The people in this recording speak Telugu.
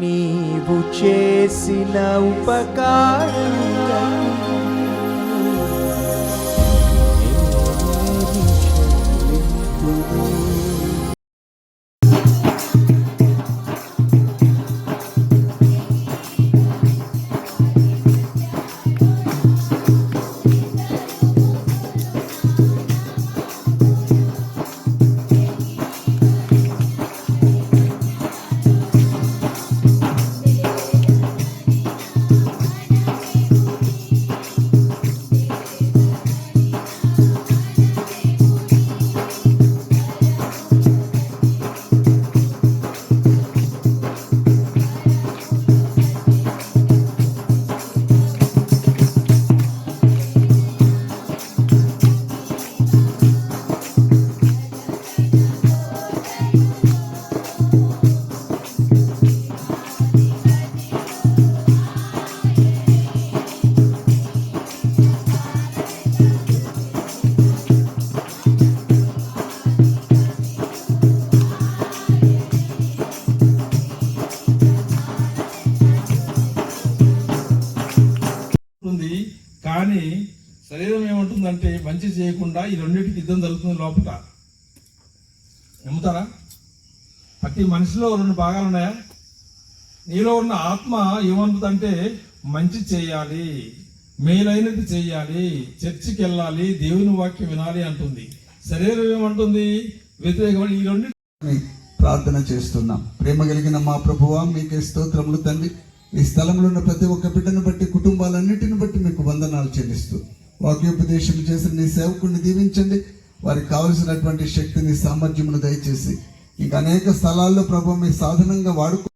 నీవు చేసిన ఉపకారం కానీ శరీరం ఏమంటుందంటే మంచి చేయకుండా ఈ రెండింటికి యుద్ధం జరుగుతుంది లోపల. నమ్ముతారా? ప్రతి మనిషిలో రెండు భాగాలు ఉన్నాయా? నీలో ఉన్న ఆత్మ ఏమంటుందంటే మంచి చేయాలి మేలైనది చేయాలి చర్చికి వెళ్ళాలి దేవుని వాక్యం వినాలి అంటుంది. శరీరం ఏమంటుంది? వ్యతిరేకం. ఈ రెండు ప్రార్థన చేస్తున్నాం. ప్రేమ కలిగిన మా ప్రభువా మీకే స్తోత్రములు తండ్రి. ఈ స్థలంలో ఉన్న ప్రతి ఒక్క బిడ్డను బట్టి కుటుంబాలన్నిటిని బట్టి మీకు వందనాలు చెల్లిస్తూ వాక్యోపదేశం చేసిన నీ సేవకుడిని దీవించండి. వారికి కావలసినటువంటి శక్తిని సామర్థ్యమును దయచేసి ఇంకా అనేక స్థలాల్లో ప్రభావం మీ సాధనంగా వాడుకో